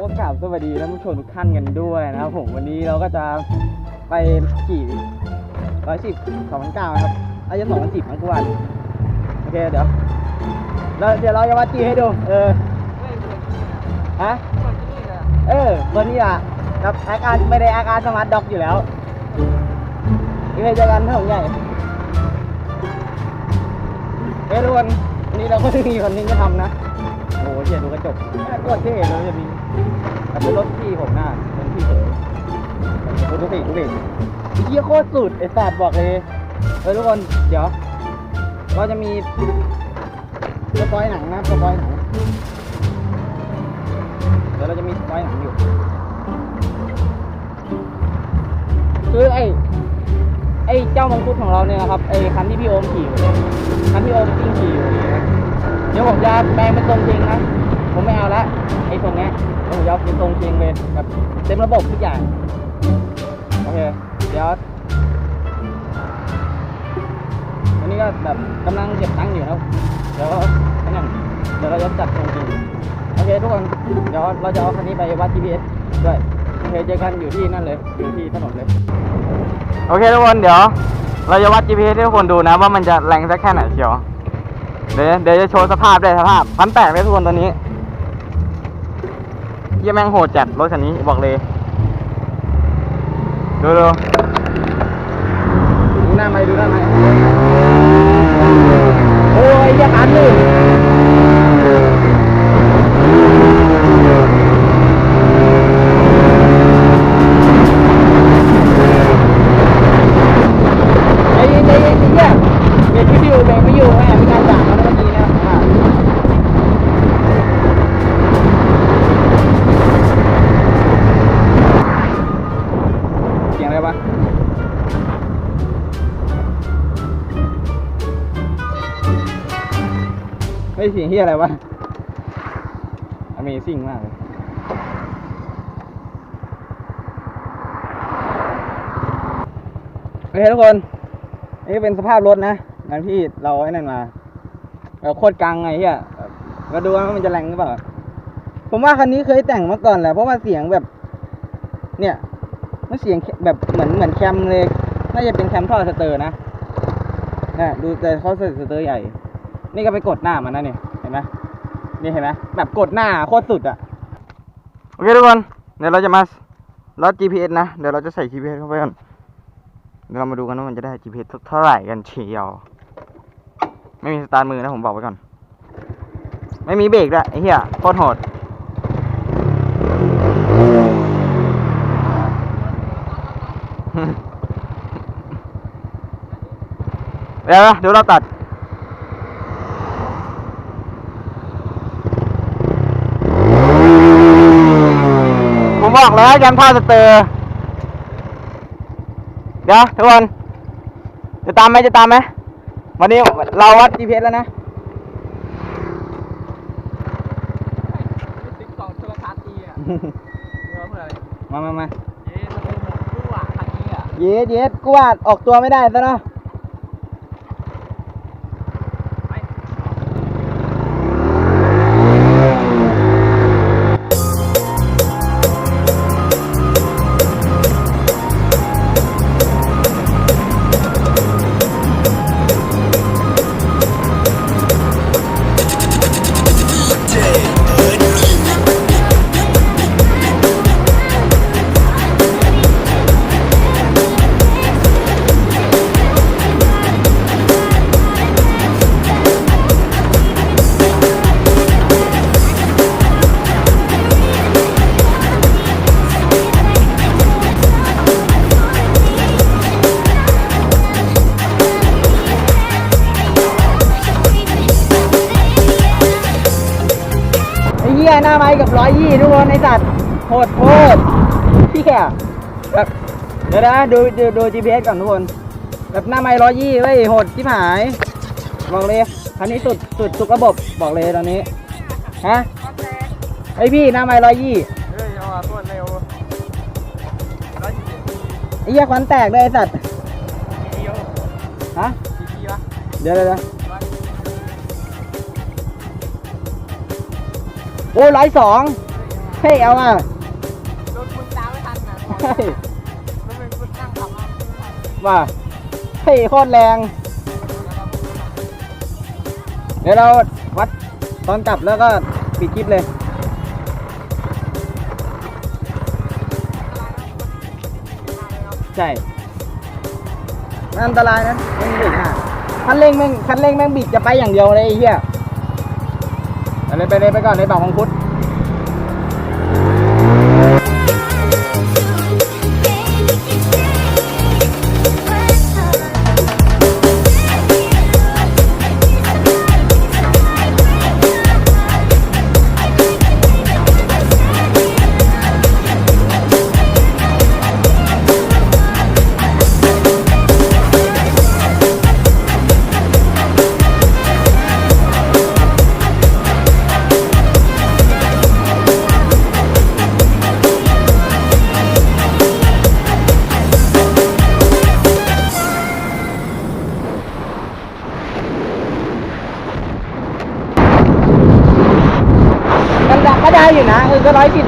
วัสดีท่านผู้ชมทุกท่านกันด้วยนะครับผมวันนี้เราก็จะไปขี่ร้อยสิบสองพันเก้าครับอาจจะสองพันสิบมั้งกว่าโอเคเดี๋ยวแล้วเดี๋ยวเราจะวัดจีให้ดู เออฮะเออวันนี้อะครับอาการไม่ได้อาการสมาร์ทด็อกอยู่แล้วโอเคเจอกันท่านผู้ใหญ่เฮ้ยทุกคนวันนี้เราก็มีคนนึงจะทำนะ เียดูกระจกโคตรเท่เลยจะมีแต่เป็นรถพี่ผมหน้าเป็นพี่เขยดูสิดูสิเหี้ยโคตรสุดไอ้สัตว์บอกเลยเออทุกคนเดี๋ยวเราจะมีสปอยหนังนะสปอยหนังเดี๋ยวเราจะมีสปอยหนังอยู่คือไอ้ไอ้เจ้ามังคุดของเราเนี่ยนะครับไอ้คันที่พี่โอมขี่อยู่เนี่ยคันที่โอมซิ่งขี่อยู่ เดี๋ยวผมจะแปลงเป็นทรงจริงนะ ผมไม่เอาละไอ้ทรงเนี้ยผมจะเอาเป็นทรงจริงเลยแบบเต็มระบบทุกอย่าง โอเค เดี๋ยววันนี้ก็แบบกำลังเก็บตังค์อยู่นะเดี๋ยวอ้นั่นเดี๋ยวเราจะจัดทรงจริง โอเคทุกคน เดี๋ยวเราจะเอาคันนี้ไปวัด GPS ด้วย โอเคเจอกันอยู่ที่นั่นเลย อยู่ที่ถนนเลย โอเคทุกคนเดี๋ยว เราจะวัด GPS ให้ทุกคนดูนะว่ามันจะแรงสักแค่ไหนเชียว เดี๋ยวเดี๋ยวจะโชว์สภาพด้วยสภาพพันแปดเลยทุกคนตอนนี้เยี่ยแม่งโหดจัดรถคันนี้บอกเลยดูดูดูหน้าไหมดูหน้าไหม ไม่สียงที่อะไรวะ Amazing มากเลยโอเคทุกคน นี่เป็นสภาพรถนะอย่างที่เราไอ้นั่นมาแบบโคตรกังไงเฮียมาดูว่ามันจะแรงหรือเปล่า ผมว่าคันนี้เคยแต่งมาก่อนแหละ เพราะว่าเสียงแบบ เนี่ยมันเสียงแบบเหมือนเหมือนแคมเลย น่าจะเป็นแคมท่อสเตอร์นะนะดูแต่เขาใส่สเตอร์ใหญ่ นี่ก็ไปกดหน้ามันนะเนี่ยเห็นไหมนี่เห็นไหมแบบกดหน้าโคตรสุดอะโอเคทุกคนเดี๋ยวเราจะมาลด GPS นะเดี๋ยวเราจะใส่ GPS เข้าไปก่อนเดี๋ยวเรามาดูกันว่ามันจะได้ GPS เท่าไหร่กันเชียวไม่มีสตาร์ทมือนะผมบอกไว้ก่อน ไม่มีเบรกด้วยไอ้เหี้ยโคตรโหดเดี๋ยวเดี๋ยวเราตัด ผมบ อกแล้วยันท่าสเตอร์เดี๋ยวทุกคนจะตามไหมจะตามไหมวันนี้เราวัด GPS แล้วนะติ๊กสองโทรทัศน์ดีอะเออเพื่ออะไรมามามาเย้ทำไมหมดรู้อะคันนี้อะเย็ดเย็ดกูว่าออกตัวไม่ได้ซะเนาะ ไอ้เหี้ยหน้าไม้กับร้อยยี่ทุกคนไอ้สัตว์โหดโคตรพี่แกแบบเดี๋ยวนะดูดูดู GPS ก่อนทุกคน แบบหน้าไม้ร้อยยี่เว้ยโหดที่หาย บอกเลยคันนี้สุดสุดทุกระบบบอกเลยตอนนี้ฮะไอพี่หน้าไม้ร้อยยี่เฮ้ยเอาตัวเร็วร้อยยี่สิบไอ้เหี้ยควันแตกเลยไอ้สัตว์เดียวฮะกี่ปีวะเดี๋ยวเดี๋ยว โอ้ร้อยสองเฮ้ยเอามาใช่แล้วเป็นคนนั่งขับมาว่าเฮ้ยโคตรแรง เดี๋ยวเราวัดตอนกลับแล้วก็ปิดคลิปเลย ใช่อันตรายนะไม่มีเบรกหน้าคันเร่งแม่งคันเร่งแม่งบิดจะไปอย่างเดียวเลยไอ้เหี้ย อันนี้ไปเลยไปก่อนในบ่าวของพุทธ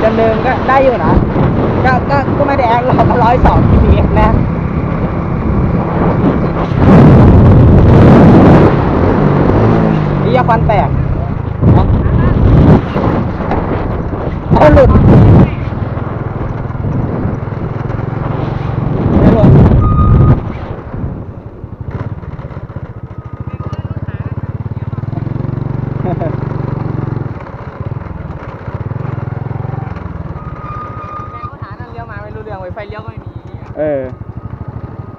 ออก็ร้อยสิบเดิมๆก็ได้อยู่นะก็ก็ก็ไม่ได้แอคหรอกก็ร้อยสองทีเมตรนะนี่ยาควันแตกเอาหลุดไม่หลุด แม่งก็หานั่นเลี้ยวมาไม่รู้เรื่องไว้ไฟเลี้ยวก็ไม่มี เออ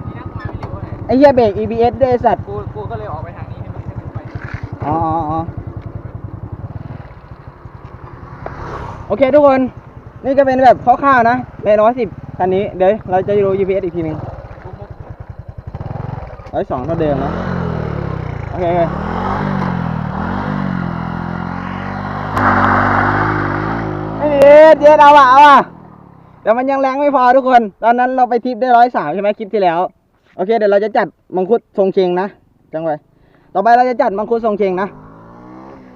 นี่นั่งมาไม่เร็วเลยไอ้เหี้ยเบรก EBS ด้วยไอ้สัตว์กูกูก็เลยออกไปทางนี้ให้มันให้มันไปอ๋ออ๋ออ๋อโอเคทุกคน นี่ก็เป็นแบบคร่าวๆนะในร้อยสิบคันนี้ เดี๋ยวเราจะดู GPS อีกทีหนึ่งกูมุกร้อยสองเท่าเดิมนะโอเคโอเคไม่ดีเดี๋ยวเอาอะเอาอะ แต่มันยังแรงไม่พอทุกคน ตอนนั้นเราไปทริปได้ร้อยสามใช่ไหมคลิปที่แล้ว โอเค เดี๋ยวเราจะจัดมังคุดทรงเชงนะจังไว้ต่อไปเราจะจัดมังคุดทรงเชงนะ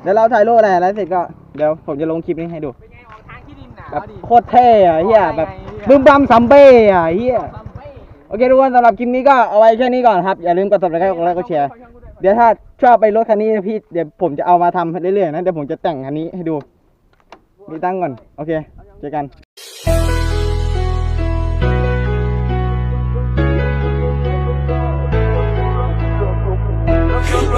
เดี๋ยวเราถ่ายรูปอะไรแล้วเสร็จก็เดี๋ยวผมจะลงคลิปนี้ให้ดูเป็นไงออกทางที่ดินหนาแบบดิโคตรเท่อะเฮียแบบโคตรเท่ไงเหี้ยบึ้มบัมซัมเบ้อะเฮียซัมเบ้โอเคทุกคนสำหรับคลิปนี้ก็เอาไว้แค่นี้ก่อนครับ อย่าลืมกด subscribe กดไลค์กดแชร์เดี๋ยวถ้าชอบไปรถคันนี้พี่เดี๋ยวผมจะเอามาทำเรื่อยๆนะเดี๋ยวผมจะแต่งคันนี้ให้ดูมีตั้งก่อน โอเคเจอกัน